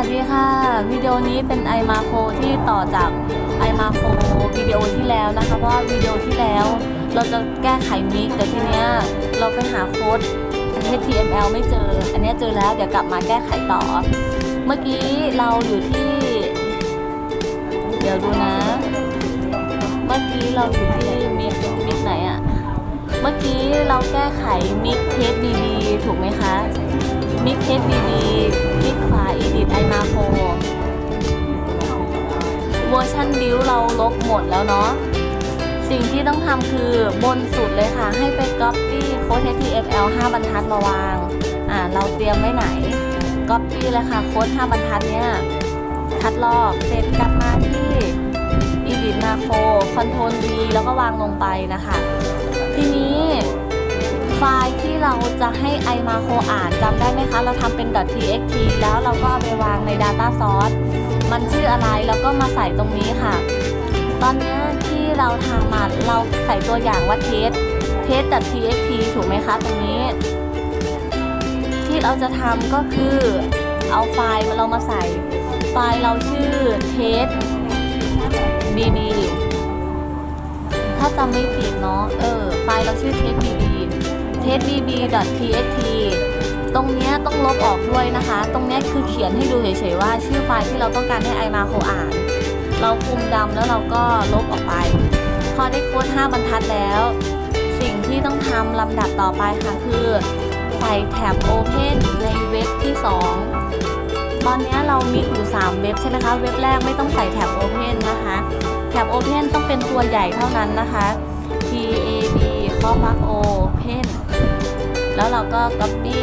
วัสดีค่ะ วิดีโอนี้เป็น i m a c o ที่ต่อจาก i m a c o วิดีโอที่แล้วนะคะ เพราะว่าวิดีโอที่แล้วเราจะแก้ไขมิกแต่ทีเนี้ยเราไปหาโค้ด HTML ไม่เจอ อันนี้เจอแล้วเดี๋ยวกลับมาแก้ไขต่อ เมื่อกี้เราอยู่ที่ เดี๋ยวดูนะ เมื่อกี้เราอยู่ที่มิกมิกไหนอะเมื่อกี้เราแก้ไขมิกเทสดีดีถูกไหมคะมิกเทสดีดี คลิกขวา Edit i m a c o เวอร์ชันบิวเราลบหมดแล้วเนาะ สิ่งที่ต้องทำคือบนสุดเลยค่ะ ให้ไป Copy โค้ด HTML 5 บรรทัดมาวาง อ่า เราเตรียมไว้ไหน Copy เลยค่ะโค้ด 5 บรรทัดเนี้ยคัดลอกเสร็จกลับมาที่ Edit Macro Ctrl V แล้วก็วางลงไปนะคะ ทีนี้ ไฟล์ที่เราจะให้ iMacro อ่านจำได้ไหมคะ เราทำเป็น .txt แล้วเราก็เอาไปวางใน Data Source มันชื่ออะไรแล้วก็มาใส่ตรงนี้ค่ะ ตอนนี้ที่เราทำมาเราใส่ตัวอย่างว่าเทสเทส .txt ถูกไหมคะตรงนี้ ที่เราจะทำก็คือเอาไฟล์เรามาใส่ ไฟล์เราชื่อเทส bb ถ้าจำไม่ผิดเนาะเออ ไฟล์เราชื่อ testbb testbb.txt ตรงนี้ต้องลบออกด้วยนะคะ ตรงนี้คือเขียนให้ดูเฉยๆว่า ชื่อไฟล์ที่เราต้องการให้ iMacro อ่าน เราคุมดำแล้วเราก็ลบออกไป พอได้โค้ด5บรรทัดแล้ว สิ่งที่ต้องทำลำดับต่อไปค่ะคือใส่แท็บ Open ในเว็บที่ 2 ตอนนี้เรามีอยู่ 3 เว็บใช่ไหมคะ เว็บแรกไม่ต้องใส่แท็บ Open นะคะ แท็บ Open ต้องเป็นตัวใหญ่เท่านั้นนะคะ T A B ข้อพัก Open แล้วเราก็ Copy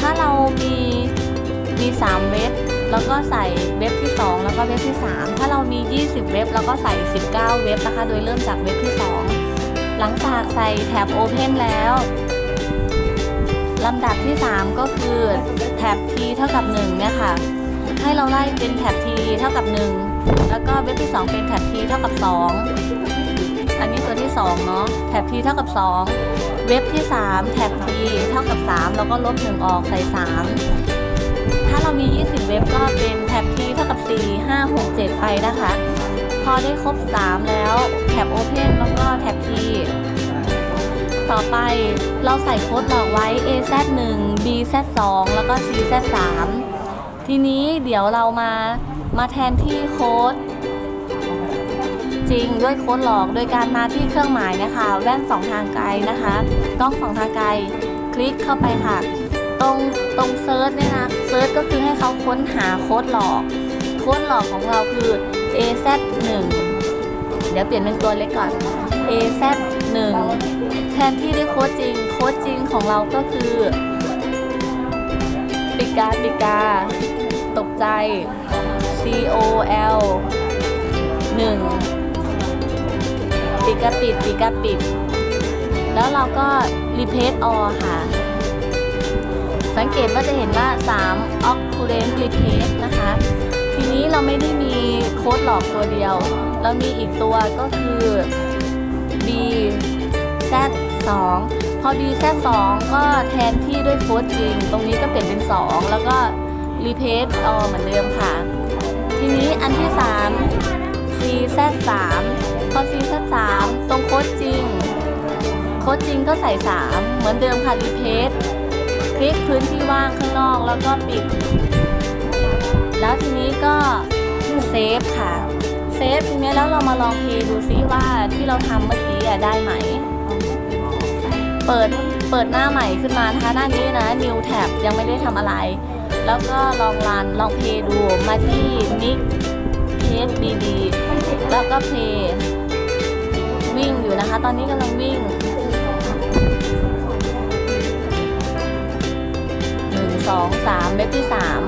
ถ้าเรามีมี3เว็บแล้วก็ใส่เว็บที่ 2 แล้วก็เว็บที่ 3 ถ้าเรามี 20 เว็บแล้วก็ใส่ 19 เว็บนะคะ โดยเริ่มจากเว็บที่ 2 หลังจากใส่แท็บ Open แล้วลำดับที่ 3 ก็คือแท็บ T เท่ากับ 1 เนี่ยค่ะ ให้เราไล่เป็นแท็บ T เท่ากับ 1 แล้วก็เว็บที่ 2 เป็นแท็บ T เท่ากับ 2 อันนี้ตัวที่ 2 เนาะแท็บ T เท่ากับ 2 เว็บที่ 3 แท็บ T เท่ากับ 3 แล้วก็ลบ 1 ออกใส่ 3 ถ้าเรามี 20 เว็บก็เป็นแท็บ T เท่ากับ 4 5 6 7 ไปนะคะ พอได้ครบ 3 แล้วแท็บ Open แล้วก็แท็บ T ต่อไปเราใส่โค้ดหลอกไว้ AZ1 BZ2 แล้วก็ CZ3 ทีนี้เดี๋ยวเรามามาแทนที่โค้ด จริงด้วยโค้ดหลอกโดยการมาที่เครื่องหมายนะคะ แว่นสองทางไกลนะคะกล้องสองทางไกล คลิกเข้าไปค่ะ ตรงตรงเซิร์ชเนี่ยนะเซิร์ชก็คือให้เขาค้นหาโค้ดหลอก โค้ดหลอกของเราคือ AZ1 เดี๋ยวเปลี่ยนเป็นตัวเล็กก่อน AZ1 แทนที่ด้วยโค้ดจริง โค้ดจริงของเราก็คือ ปิกาปิกา ตกใจ C O L 1 ปิกาปิดปิกาปิด แล้วเราก็ replace all ค่ะ สังเกตว่าจะเห็นว่า 3 occurrence replace นะคะ ทีนี้เราไม่ได้มีโค้ดหลอกตัวเดียว เรามีอีกตัวก็คือ B Z 2 พอ B Z 2ก็แทนที่ด้วยโค้ดจริง ตรงนี้ก็เปลี่ยนเป็น 2 แล้วก็ replace all เหมือนเดิมค่ะ ทีนี้อันที่ 3 C Z 3 พอ C Z 3ตรงโค้ดจริง โค้ดจริงก็ใส่ 3 เหมือนเดิมค่ะ replace คลิกพื้นที่ว่างข้างนอกแล้วก็ปิด แล้วทีนี้ก็เซฟค่ะ เซฟทีนี้แล้วเรามาลองเพย์ดูซิว่าที่เราทำเมื่อกี้อะได้ไหม เปิดเปิดหน้าใหม่ขึ้นมานะคะหน้านี้นะ New Tab ยังไม่ได้ทำอะไร แล้วก็ลองรันลองเพย์ดูมาที่ Nick HBD แล้วก็เพย์ วิ่งอยู่นะคะ ตอนนี้กำลังวิ่งหนึ่งสองสามเว็บที่สาม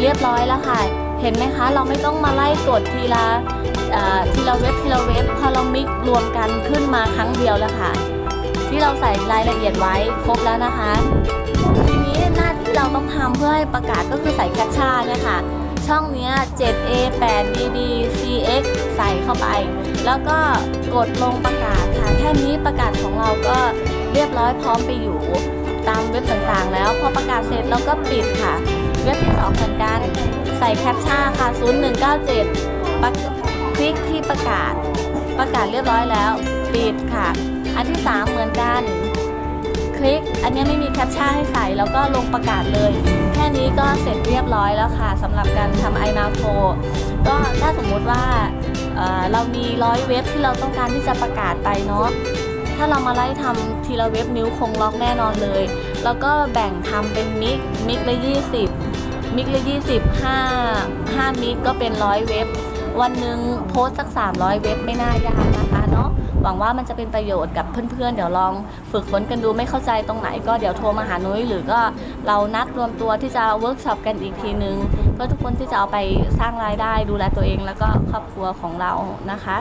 เรียบร้อยแล้วค่ะ เห็นไหมคะ เราไม่ต้องมาไล่กดทีละทีละเว็บทีละเว็บพอเรามิกรวมกันขึ้นมาครั้งเดียวแล้วค่ะ ที่เราใส่รายละเอียดไว้ครบแล้วนะคะ ทีนี้หน้าที่เราต้องทำเพื่อให้ประกาศก็คือใส่แคปชั่นเนี่ยค่ะช่องนี้ 7A 8 BB CX ใส่เข้าไป แล้วก็กดลงประกาศค่ะแค่นี้ประกาศของเราก็เรียบร้อยพร้อมไปอยู่ตามเว็บต่างๆ แล้วพอประกาศเสร็จเราก็ปิดค่ะ เว็บที่2เหมือนกันใส่แคปชั่นค่ะ 0197ประคลิกที่ประกาศ ประกาศเรียบร้อยแล้ว ปิดค่ะ อันที่ 3 เหมือนกัน คลิกอันนี้ไม่มีแคปชั่นให้ใส่แล้วก็ลงประกาศเลย แค่นี้ก็เสร็จเรียบร้อยแล้วค่ะสำหรับการทำ i m a p o ก็ถ้าสมมุติว่า เเรามีร้อยเว็บที่เราต้องการที่จะประกาศไปเนาะถ้าเรามาไล่ทำทีละเว็บนิ้วคงล็อกแน่นอนเลย แล้วก็แบ่งทำเป็นมิกมิกละยี่สิบมิกละยี่สิบห้าห้ามิกก็เป็นร้อยเว็บ วันหนึ่งโพสต์สัก 300 เว็บไม่น่ายากนะคะเนาะหวังว่ามันจะเป็นประโยชน์กับเพื่อนๆ เดี๋ยวลองฝึกฝนกันดูไม่เข้าใจตรงไหน ก็เดี๋ยวโทรมาหานุ้ยหรือก็เรานัดรวมตัวที่จะเวิร์กช็อปกันอีกทีนึง เพื่อทุกคนที่จะเอาไปสร้างรายได้ดูแลตัวเองแล้วก็ครอบครัวของเรานะคะ